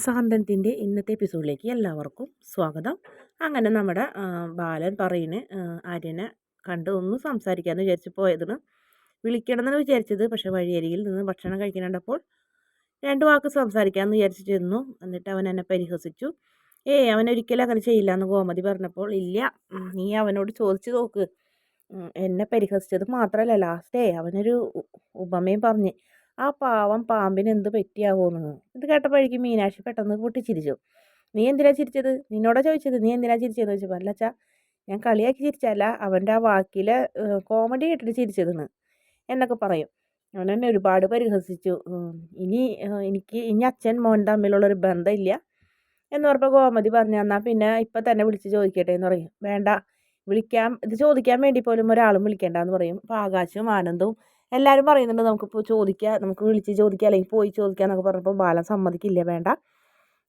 സാന്തനത്തിന്റെ ഇന്നത്തെ എപ്പിസോഡിലേക്ക് എല്ലാവർക്കും സ്വാഗതം. അങ്ങനെ നമ്മുടെ ബാലൻ പറയുന്ന ആര്യനെ കണ്ട് ഒന്ന് സംസാരിക്കാമെന്ന് വിചാരിച്ച് പോയതിന് വിളിക്കണമെന്ന് വിചാരിച്ചത് പക്ഷേ വഴിയരികിൽ നിന്ന് ഭക്ഷണം കഴിക്കുന്നുണ്ടപ്പോൾ രണ്ട് വാക്ക് സംസാരിക്കാമെന്ന് വിചാരിച്ച് ചെന്നു എന്നിട്ട് അവൻ എന്നെ പരിഹസിച്ചു. ഏയ് അവൻ ഒരിക്കലും അങ്ങനെ ചെയ്യില്ല എന്ന് ഗോമതി പറഞ്ഞപ്പോൾ ഇല്ല നീ അവനോട് ചോദിച്ചു നോക്ക്. എന്നെ പരിഹസിച്ചത് മാത്രമല്ല ലാസ്റ്റേ അവനൊരു ഉപമയും പറഞ്ഞ്. ആ പാവം പാമ്പിന് എന്ത് പറ്റിയാവോന്ന്. ഇത് കേട്ടപ്പോഴേക്കും മീനാക്ഷി പെട്ടെന്ന് പൊട്ടിച്ചിരിച്ചു. നീ എന്തിനാ ചിരിച്ചത്? നിന്നോടാ ചോദിച്ചത്. നീ എന്തിനാ ചിരിച്ചതെന്ന് ചോദിച്ചപ്പോൾ അല്ലച്ചാ ഞാൻ കളിയാക്കി ചിരിച്ചല്ല. അവന്റെ ആ വാക്കിലെ കോമഡി കേട്ടിട്ട് ചിരിച്ചതെന്ന്. എന്നൊക്കെ പറയും. അവൻ എന്നെ ഒരുപാട് പരിഹസിച്ചു. ഇനി എനിക്ക് ഇനി അച്ഛൻ മോൻ തമ്മിലുള്ളൊരു ബന്ധമില്ല. എന്ന് പറഞ്ഞപ്പോൾ ഗോമതി പറഞ്ഞു എന്നാൽ പിന്നെ ഇപ്പം തന്നെ വിളിച്ച് ചോദിക്കട്ടെ എന്ന് പറയും. വേണ്ട വിളിക്കാൻ ഇത് ചോദിക്കാൻ വേണ്ടി പോലും ഒരാളും വിളിക്കേണ്ടെന്ന് പറയും. അപ്പോൾ ആകാശവും ആനന്ദവും എല്ലാവരും പറയുന്നുണ്ട് നമുക്കിപ്പോൾ ചോദിക്കുക നമുക്ക് വിളിച്ച് ചോദിക്കുക അല്ലെങ്കിൽ പോയി ചോദിക്കുക എന്നൊക്കെ പറഞ്ഞപ്പോൾ ബാലൻ സമ്മതിക്കില്ല വേണ്ട.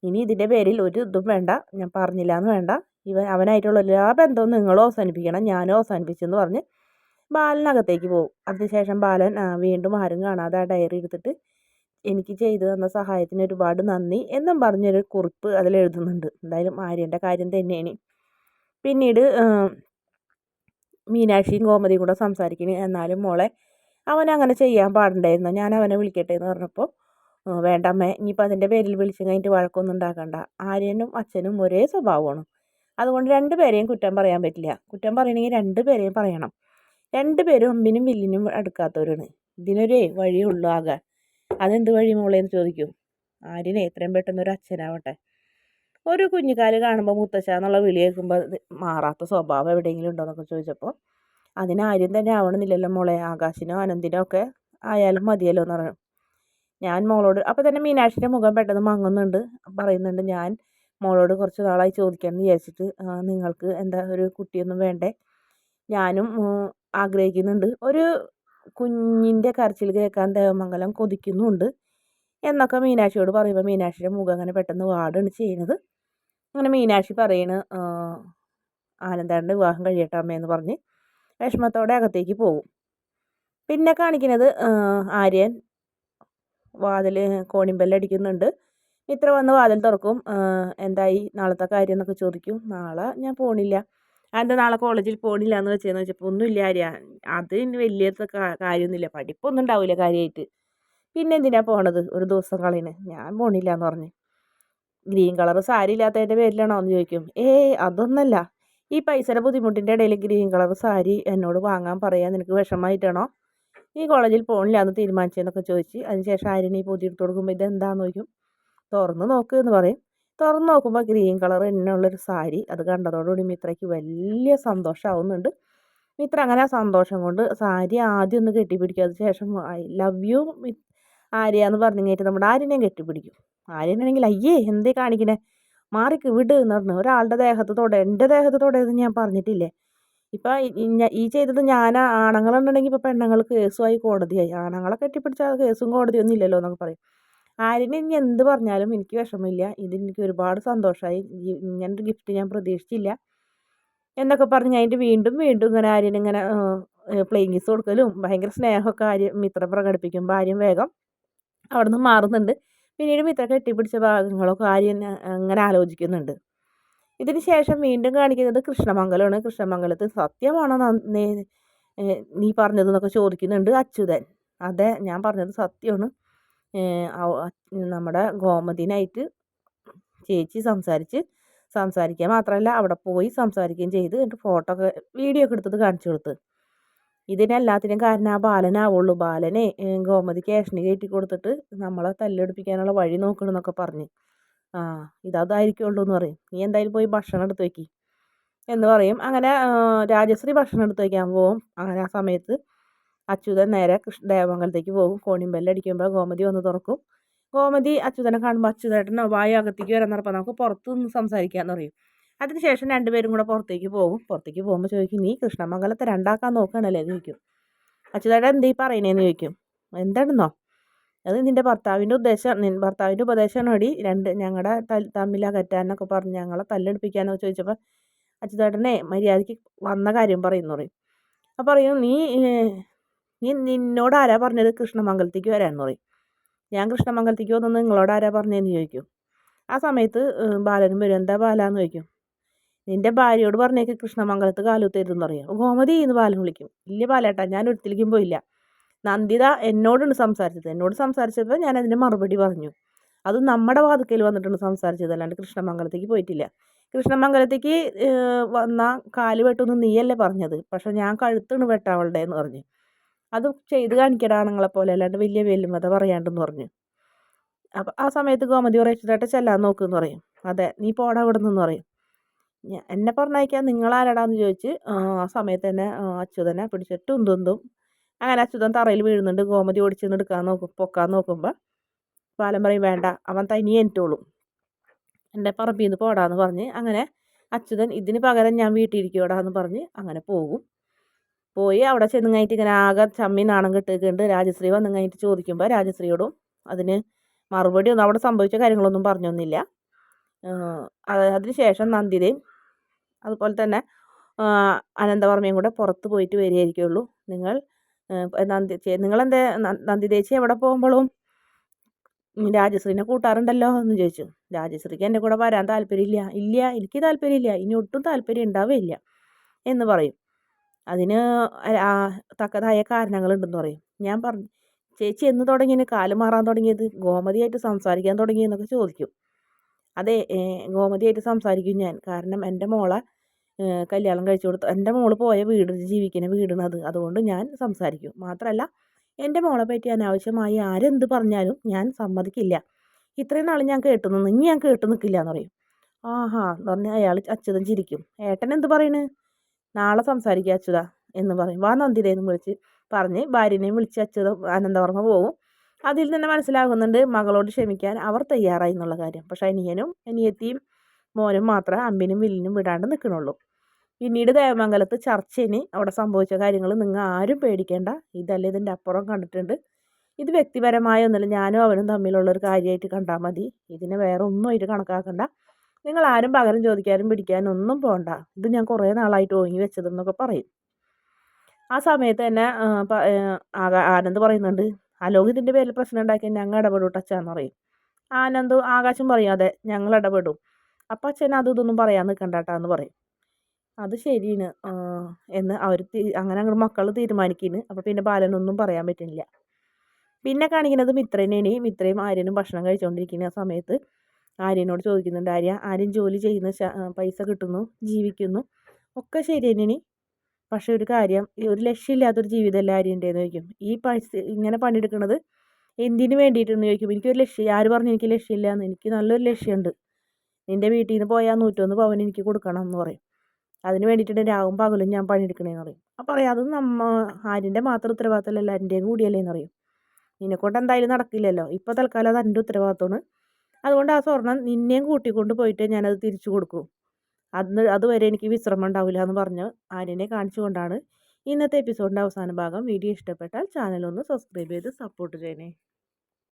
ഇനി ഇതിന്റെ പേരിൽ ഒരു ഇതും വേണ്ട ഞാൻ പറഞ്ഞില്ല എന്ന് വേണ്ട. ഇവൻ അവനായിട്ടുള്ള എല്ലാ ബന്ധവും നിങ്ങളും അവസാനിപ്പിക്കണം ഞാനും അവസാനിപ്പിച്ചെന്ന് പറഞ്ഞ് ബാലനകത്തേക്ക് പോകും. അതിനുശേഷം ബാലൻ വീണ്ടും ആരും കാണാതെ ആ ഡയറി എടുത്തിട്ട് എനിക്ക് ചെയ്തു തന്ന സഹായത്തിന് ഒരുപാട് നന്ദി എന്നും പറഞ്ഞൊരു കുറിപ്പ് അതിൽ എഴുതുന്നുണ്ട്. എന്തായാലും ആര്യന്റെ കാര്യം തന്നെയാണ്. പിന്നീട് മീനാക്ഷിയും ഗോമതിയും കൂടെ സംസാരിക്കണേ. എന്നാലും മോളെ അവൻ അങ്ങനെ ചെയ്യാൻ പാടുണ്ടായിരുന്നു. ഞാൻ അവനെ വിളിക്കട്ടെ എന്ന് പറഞ്ഞപ്പോൾ വേണ്ടമ്മേ ഇനിയിപ്പോൾ അതിന്റെ പേരിൽ വിളിച്ച് കഴിഞ്ഞിട്ട് വഴക്കൊന്നും ഉണ്ടാക്കണ്ട. ആര്യനും അച്ഛനും ഒരേ സ്വഭാവമാണ്. അതുകൊണ്ട് രണ്ട് പേരെയും കുറ്റം പറയാൻ പറ്റില്ല. കുറ്റം പറയണമെങ്കിൽ രണ്ട് പേരെയും പറയണം. രണ്ട് പേരും അമ്പിനും വില്ലിനും അടുക്കാത്തവരാണ്. ഇതിനൊരേ വഴിയുള്ളൂ ആകെ. അതെന്ത് വഴി മോളേന്ന് ചോദിക്കും. ആര്യനെ എത്രയും പെട്ടെന്ന് ഒരു അച്ഛനാവട്ടെ. ഒരു കുഞ്ഞുകാൽ കാണുമ്പോൾ മുത്തശ്ശ എന്നുള്ള വിളി കേൾക്കുമ്പോൾ മാറാത്ത സ്വഭാവം എവിടെയെങ്കിലും ഉണ്ടോ എന്നൊക്കെ ചോദിച്ചപ്പോൾ അതിന് ആര്യം തന്നെ ആവണമെന്നില്ലല്ലോ മോളെ. ആകാശിനോ അനന്തിനോ ഒക്കെ ആയാലും മതിയല്ലോ എന്ന് പറഞ്ഞു. ഞാൻ മോളോട് അപ്പോൾ തന്നെ മീനാക്ഷിന്റെ മുഖം പെട്ടെന്ന് മങ്ങുന്നുണ്ട്. പറയുന്നുണ്ട് ഞാൻ മോളോട് കുറച്ച് നാളായി ചോദിക്കാമെന്ന് വിചാരിച്ചിട്ട് നിങ്ങൾക്ക് എന്താ ഒരു കുട്ടിയൊന്നും വേണ്ടേ? ഞാനും ആഗ്രഹിക്കുന്നുണ്ട്. ഒരു കുഞ്ഞിന്റെ കരച്ചിൽ കേൾക്കാൻ ദേവമംഗലം കൊതിക്കുന്നുണ്ട് എന്നൊക്കെ മീനാക്ഷിയോട് പറയുമ്പോൾ മീനാക്ഷിയുടെ മുഖം അങ്ങനെ പെട്ടെന്ന് വാടാണ് ചെയ്യുന്നത്. അങ്ങനെ മീനാക്ഷി പറയണ് ആനന്ദാണ്ട് വിവാഹം കഴിയട്ടെ അമ്മയെന്ന് പറഞ്ഞ്. വിഷമത്തോടെ അകത്തേക്ക് പോകും. പിന്നെ കാണിക്കുന്നത് ആര്യൻ വാതിൽ കോണിമ്പല്ലടിക്കുന്നുണ്ട് ഇത്ര വന്ന് വാതിൽ തുറക്കും. എന്തായി? നാളത്തെ കാര്യം എന്നൊക്കെ ചോദിക്കും. നാളെ ഞാൻ പോണില്ല. എന്താ നാളെ കോളേജിൽ പോണില്ല എന്ന് വെച്ചതെന്ന് വെച്ചപ്പോൾ ഒന്നുമില്ല ആര്യ. അത് വലിയ കാര്യമൊന്നുമില്ല പഠിപ്പൊന്നും ഉണ്ടാവില്ല കാര്യമായിട്ട് പിന്നെ എന്തിനാ പോണത്? ഒരു ദിവസം കളയുന്നത് ഞാൻ പോണില്ല എന്ന് പറഞ്ഞു. ഗ്രീൻ കളർ സാരി ഇല്ലാത്തതിന്റെ പേരിലാണോ എന്ന് ചോദിക്കും. ഏയ് അതൊന്നല്ല. ഈ പൈസയുടെ ബുദ്ധിമുട്ടിന്റെ ഇടയിൽ ഗ്രീൻ കളർ സാരി എന്നോട് വാങ്ങാൻ പറയാൻ നിനക്ക് വിഷമമായിട്ടാണോ ഈ കോളേജിൽ പോകണില്ല എന്ന് തീരുമാനിച്ചതെന്നൊക്കെ ചോദിച്ച് അതിനുശേഷം ആര്യനെ ഈ പൊതി എടുത്ത് കൊടുക്കുമ്പോൾ ഇതെന്താന്ന് ചോദിക്കും? തുറന്ന് നോക്ക് എന്ന് പറയും. തുറന്ന് നോക്കുമ്പോൾ ഗ്രീൻ കളർ എന്നുള്ളൊരു സാരി അത് കണ്ടതോടുകൂടി മിത്രയ്ക്ക് വലിയ സന്തോഷമാവുന്നുണ്ട് മിത്ര അങ്ങനെ സന്തോഷം കൊണ്ട് സാരി ആദ്യം ഒന്ന് കെട്ടിപ്പിടിക്കും. അതിന് ശേഷം ഐ ലവ് യു ആര്യ എന്ന് പറഞ്ഞു കഴിഞ്ഞിട്ട് നമ്മുടെ ആര്യനെയും കെട്ടിപ്പിടിക്കും. ആര്യനാണെങ്കിൽ അയ്യേ എന്തേ കാണിക്കണേ? മാറിക്ക് വിട് എന്ന് പറഞ്ഞു. ഒരാളുടെ ദേഹത്ത് തൊട എന്റെ ദേഹത്ത് തൊടയെന്ന് ഞാൻ പറഞ്ഞിട്ടില്ലേ? ഇപ്പം ഈ ചെയ്തത് ഞാൻ ആണുങ്ങളുണ്ടെങ്കിൽ ഇപ്പോൾ പെണ്ണുങ്ങൾ കേസുമായി കോടതിയായി. ആണുങ്ങളെ കെട്ടിപ്പിടിച്ചാൽ കേസും കോടതിയൊന്നും ഇല്ലല്ലോ എന്നൊക്കെ പറയും. ആരിനെ ഇനി എന്ത് പറഞ്ഞാലും എനിക്ക് വിഷമമില്ല. എനിക്ക് ഒരുപാട് സന്തോഷമായി. ഇങ്ങനൊരു ഗിഫ്റ്റ് ഞാൻ പ്രതീക്ഷിച്ചില്ല എന്നൊക്കെ പറഞ്ഞ് അതിന്റെ വീണ്ടും വീണ്ടും ഇങ്ങനെ ആര്യൻ ഇങ്ങനെ പ്ലേയിങ് ഗീസ് കൊടുക്കലും ഭയങ്കര സ്നേഹമൊക്കെ ആര്യം മിത്രം പ്രകടിപ്പിക്കുമ്പോൾ ആര്യം വേഗം അവിടെ നിന്ന് മാറുന്നുണ്ട്. പിന്നീട് മിത്ര കെട്ടിപ്പിടിച്ച ഭാഗങ്ങളൊക്കെ കാര്യം അങ്ങനെ ആലോചിക്കുന്നുണ്ട്. ഇതിന് ശേഷം വീണ്ടും കാണിക്കുന്നത് കൃഷ്ണമംഗലമാണ്. കൃഷ്ണമംഗലത്ത് സത്യമാണോ നീ പറഞ്ഞതെന്നൊക്കെ ചോദിക്കുന്നുണ്ട് അച്യുതൻ. അതെ ഞാൻ പറഞ്ഞത് സത്യമാണ്. നമ്മുടെ ഗോമതിനായിട്ട് ചേച്ചി സംസാരിച്ച് സംസാരിക്കുക മാത്രമല്ല അവിടെ പോയി സംസാരിക്കുകയും ചെയ്ത് എന്നിട്ട് ഫോട്ടോ ഒക്കെ വീഡിയോ ഒക്കെ എടുത്തത് കാണിച്ചു കൊടുത്ത്. ഇതിനെല്ലാത്തിനും കാരണം ആ ബാലനാവുള്ളൂ. ബാലനെ ഗോമതി ക്യാഷിന് കയറ്റി കൊടുത്തിട്ട് നമ്മളെ തല്ലെടുപ്പിക്കാനുള്ള വഴി നോക്കണം എന്നൊക്കെ പറഞ്ഞ്. ആ ഇതതായിരിക്കുള്ളൂ എന്ന് പറയും. നീ എന്തായാലും പോയി ഭക്ഷണം എടുത്ത് വയ്ക്കി എന്ന് പറയും. അങ്ങനെ രാജശ്രീ ഭക്ഷണം എടുത്ത് വയ്ക്കാൻ പോകും അങ്ങനെ ആ സമയത്ത് അച്യുതൻ നേരെ കൃഷ്ണ ദേവമംഗലത്തേക്ക് പോകും. കോണിമ്പല്ലടിക്കുമ്പോൾ ഗോമതി വന്ന് തുറക്കും. ഗോമതി അച്യുതനെ കാണുമ്പോൾ അച്യുതേട്ടനോ വായ അകത്തേക്ക് വരാൻ നടപ്പം. നമുക്ക് പുറത്തുനിന്ന് സംസാരിക്കാമെന്ന് പറയും. അതിനുശേഷം രണ്ടുപേരും കൂടെ പുറത്തേക്ക് പോകും. പുറത്തേക്ക് പോകുമ്പോൾ ചോദിക്കും നീ കൃഷ്ണമംഗലത്തെ രണ്ടാക്കാൻ നോക്കുകയാണല്ലേ? എന്ന് ചോദിക്കും. അച്യുതേട്ടൻ എന്തീ പറയണേന്ന് ചോദിക്കും. എന്താണെന്നോ? അത് നിന്റെ ഭർത്താവിന്റെ ഉദ്ദേശം. ഭർത്താവിന്റെ ഉപദേശമാണ് രണ്ട് ഞങ്ങളുടെ തമ്മിൽ അകറ്റാനൊക്കെ പറഞ്ഞ് ഞങ്ങളെ തല്ലെടുപ്പിക്കാനൊക്കെ ചോദിച്ചപ്പോൾ അച്യുതേട്ടനെ മര്യാദയ്ക്ക് വന്ന കാര്യം പറയുന്നു പറയും. അപ്പോൾ പറയും നീ നീ നിന്നോട് ആരാ പറഞ്ഞത് കൃഷ്ണമംഗലത്തേക്ക് വരാമെന്ന് പറയും. ഞാൻ കൃഷ്ണമംഗലത്തേക്ക് വന്നു നിങ്ങളോട് ആരാ പറഞ്ഞതെന്ന് ചോദിക്കും. ആ സമയത്ത് ബാലനും വരും. എന്താ ബാലാന്ന്? ചോദിക്കും. നിന്റെ ഭാര്യയോട് പറഞ്ഞേക്ക് കൃഷ്ണമംഗലത്ത് കാലുത്തരുതെന്ന് പറയാം. ഗോമതി എന്ന് ബാലൻ വിളിക്കും. ഇല്ല ബാലേട്ടാ ഞാൻ ഒരിക്കലേക്കും പോയില്ല. നന്ദിത എന്നോടാണ് സംസാരിച്ചത്. എന്നോട് സംസാരിച്ചപ്പോൾ ഞാൻ അതിന്റെ മറുപടി പറഞ്ഞു. അത് നമ്മുടെ വാതുക്കൽ വന്നിട്ടാണ് സംസാരിച്ചത് അല്ലാണ്ട് കൃഷ്ണമംഗലത്തേക്ക് പോയിട്ടില്ല. കൃഷ്ണമംഗലത്തേക്ക് വന്ന കാൽ വെട്ടൊന്നും നീയല്ലേ പറഞ്ഞത്? പക്ഷെ ഞാൻ കഴുത്താണ് വെട്ടാവളുടെ എന്ന് പറഞ്ഞു. അത് ചെയ്ത് കാണിക്കട ആണുങ്ങളെ പോലെ അല്ലാണ്ട് വലിയ വെല്ലുമത പറയാണ്ടെന്ന് പറഞ്ഞു. അപ്പം ആ സമയത്ത് ഗോമതി പറയിച്ചിട്ട് ചെല്ലാൻ നോക്കുമെന്ന് പറയും. അതെ നീ പോടാ ഇവിടെ നിന്ന് പറയും. എന്നെ പറഞ്ഞയക്കാൻ നിങ്ങളാരടാന്ന് ചോദിച്ച് ആ സമയത്ത് തന്നെ അച്യുതനെ പിടിച്ചിട്ട് ഉന്തുന്തും അങ്ങനെ അച്യുതൻ തറയിൽ വീഴുന്നുണ്ട് ഗോമതി ഓടിച്ചെന്ന് എടുക്കാൻ നോക്കും പൊക്കാൻ നോക്കുമ്പോൾ പാലം പറയും വേണ്ട അവൻ തനിയെ എനിട്ടുള്ളൂ എന്റെ പറമ്പിൽ നിന്ന് പോടാന്ന് പറഞ്ഞ് അങ്ങനെ അച്യുതൻ ഇതിന് പകരം ഞാൻ വീട്ടിലിരിക്കോടാന്ന് പറഞ്ഞ് അങ്ങനെ പോകും. പോയി അവിടെ ചെന്ന് കഴിഞ്ഞിട്ട് ഇങ്ങനെ ആകെ ചമ്മി നാണം കിട്ടിയിട്ടുണ്ട് രാജശ്രീ വന്നു കഴിഞ്ഞിട്ട് ചോദിക്കുമ്പോൾ രാജശ്രീയോടും അതിന് മറുപടി ഒന്നും അവിടെ സംഭവിച്ച കാര്യങ്ങളൊന്നും പറഞ്ഞൊന്നുമില്ല. അതിനുശേഷം നന്ദിതയും അതുപോലെ തന്നെ അനന്തവർമ്മയും കൂടെ പുറത്ത് പോയിട്ട് വരികയായിരിക്കുള്ളൂ. നിങ്ങൾ നന്ദി നിങ്ങളെന്താ നന്ദി ചേച്ചി എവിടെ പോകുമ്പോഴും രാജശ്രീനെ കൂട്ടാറുണ്ടല്ലോ എന്ന് ചോദിച്ചു. രാജശ്രീക്ക് എന്റെ കൂടെ വരാൻ താല്പര്യമില്ല. ഇല്ല എനിക്ക് താല്പര്യമില്ല. ഇനി ഒട്ടും താല്പര്യം ഉണ്ടാവില്ല എന്ന് പറയും. അതിന് തക്കതായ കാരണങ്ങളുണ്ടെന്ന് പറയും. ഞാൻ പറഞ്ഞു ചേച്ചി എന്ന് തുടങ്ങിയത് കാൽ മാറാൻ തുടങ്ങിയത്? ഗോമതിയായിട്ട് സംസാരിക്കാൻ തുടങ്ങിയെന്നൊക്കെ ചോദിക്കും. അതെ ഗോമതിയായിട്ട് സംസാരിക്കും ഞാൻ. കാരണം എന്റെ മോളെ കല്യാണം കഴിച്ചു കൊടുത്തു എന്റെ മോൾ പോയ വീട് ജീവിക്കുന്ന വീടാണത് അതുകൊണ്ട് ഞാൻ സംസാരിക്കും. മാത്രമല്ല എന്റെ മോളെ പറ്റി അനാവശ്യമായി ആരെന്ത് പറഞ്ഞാലും ഞാൻ സമ്മതിക്കില്ല. ഇത്രയും നാൾ ഞാൻ കേട്ടു നിന്ന് ഇനി ഞാൻ കേട്ടു നിൽക്കില്ല എന്ന് പറയും. ആഹാ എന്ന് പറഞ്ഞാൽ അയാൾ അച്യുതൻ ചിരിക്കും. ഏട്ടൻ എന്ത് പറയണ്? നാളെ സംസാരിക്കുക അച്യുത എന്ന് പറയും. വാ നന്ദിതയെന്ന് വിളിച്ച് പറഞ്ഞ് ഭാര്യനെയും വിളിച്ച് അച്യുത ആനന്ദവർമ്മ പോകും അതിൽ തന്നെ മനസ്സിലാകുന്നുണ്ട് മകളോട് ക്ഷമിക്കാൻ അവർ തയ്യാറായി എന്നുള്ള കാര്യം. പക്ഷെ അനിയനും അനിയത്തിയും മോനും മാത്രമേ അമ്പിനും വില്ലിനും വിടാണ്ട് നിൽക്കണുള്ളൂ. പിന്നീട് ദേവമംഗലത്ത് ചർച്ചയിന് അവിടെ സംഭവിച്ച കാര്യങ്ങൾ നിങ്ങൾ ആരും പേടിക്കേണ്ട. ഇതല്ല ഇതിന്റെ അപ്പുറം കണ്ടിട്ടുണ്ട്. ഇത് വ്യക്തിപരമായ ഒന്നുമില്ല ഞാനും അവനും തമ്മിലുള്ള ഒരു കാര്യമായിട്ട് കണ്ടാൽ മതി. ഇതിനെ വേറെ ഒന്നും ആയിട്ട് കണക്കാക്കണ്ട. നിങ്ങൾ ആരും പകരം ചോദിക്കാനും പിടിക്കാനും ഒന്നും പോകണ്ട ഇത് ഞാൻ കുറേ നാളായിട്ട് ഓങ്ങി വെച്ചതെന്നൊക്കെ പറയും. ആ സമയത്ത് തന്നെ ആനന്ദ് പറയുന്നുണ്ട് ഇതിന്റെ പേരിൽ പ്രശ്നം ഉണ്ടാക്കിയാൽ ഞങ്ങൾ ഇടപെടും ടച്ചാന്ന് പറയും ആനന്ദ് ആകാശം പറയും അതെ ഞങ്ങൾ ഇടപെടും. അപ്പം അച്ഛൻ അത് ഇതൊന്നും പറയാൻ നിൽക്കണ്ടാട്ടാന്ന് പറയും. അത് ശരിയാണ്. എന്ന് അവർ അങ്ങനെ അങ്ങോട്ട് മക്കൾ തീരുമാനിക്കുന്നു അപ്പോൾ പിന്നെ ബാലനൊന്നും പറയാൻ പറ്റുന്നില്ല പിന്നെ കാണിക്കുന്നത് മിത്രേനെയാണ്. മിത്രയും ആര്യനും ഭക്ഷണം കഴിച്ചുകൊണ്ടിരിക്കുന്ന ആ സമയത്ത്. ആര്യനോട് ചോദിക്കുന്നുണ്ട് ആര്യ ആര്യൻ ജോലി ചെയ്യുന്ന പൈസ കിട്ടുന്നു ജീവിക്കുന്നു. ഒക്കെ ശരി തന്നെയാണ് പക്ഷേ ഒരു കാര്യം ഒരു ലക്ഷ്യമില്ലാത്തൊരു ജീവിതമല്ല ആര്യന്റെന്ന് ചോദിക്കും. ഈ പൈസ ഇങ്ങനെ പണിയെടുക്കുന്നത് എന്തിനു വേണ്ടിയിട്ടെന്ന് ചോദിക്കും. എനിക്കൊരു ലക്ഷ്യം ആര് പറഞ്ഞു എനിക്ക് ലക്ഷ്യമില്ല എന്ന് എനിക്ക് നല്ലൊരു ലക്ഷ്യമുണ്ട്. നിന്റെ വീട്ടിൽ നിന്ന് പോയാൽ നൂറ്റൊന്ന് പവൻ എനിക്ക് കൊടുക്കണം എന്ന് പറയും. അതിന് വേണ്ടിയിട്ടാണ് രാവും പകലും ഞാൻ പണിയെടുക്കണേന്ന് പറയും. അപ്പോൾ പറയാം അത് നമ്മ ആര്യന്റെ മാത്രം ഉത്തരവാദിത്തമല്ല എല്ലാവരുടെയും കൂടിയല്ലേന്ന് പറയും. നിന്നെക്കൊണ്ട് എന്തായാലും നടക്കില്ലല്ലോ. ഇപ്പോൾ തൽക്കാലം അത് എന്റെ ഉത്തരവാദിത്തമാണ്. അതുകൊണ്ട് ആ സ്വർണം നിന്നെയും കൂട്ടിക്കൊണ്ട് പോയിട്ട് ഞാനത് തിരിച്ചു കൊടുക്കും. അന്ന് അതുവരെ എനിക്ക് വിശ്രമം ഉണ്ടാവില്ല എന്ന് പറഞ്ഞ് ആര്യനെ കാണിച്ചുകൊണ്ടാണ് ഇന്നത്തെ എപ്പിസോഡിന്റെ അവസാന ഭാഗം. വീഡിയോ ഇഷ്ടപ്പെട്ടാൽ ചാനൽ ഒന്ന് സബ്സ്ക്രൈബ് ചെയ്ത് സപ്പോർട്ട് ചെയ്യണേ.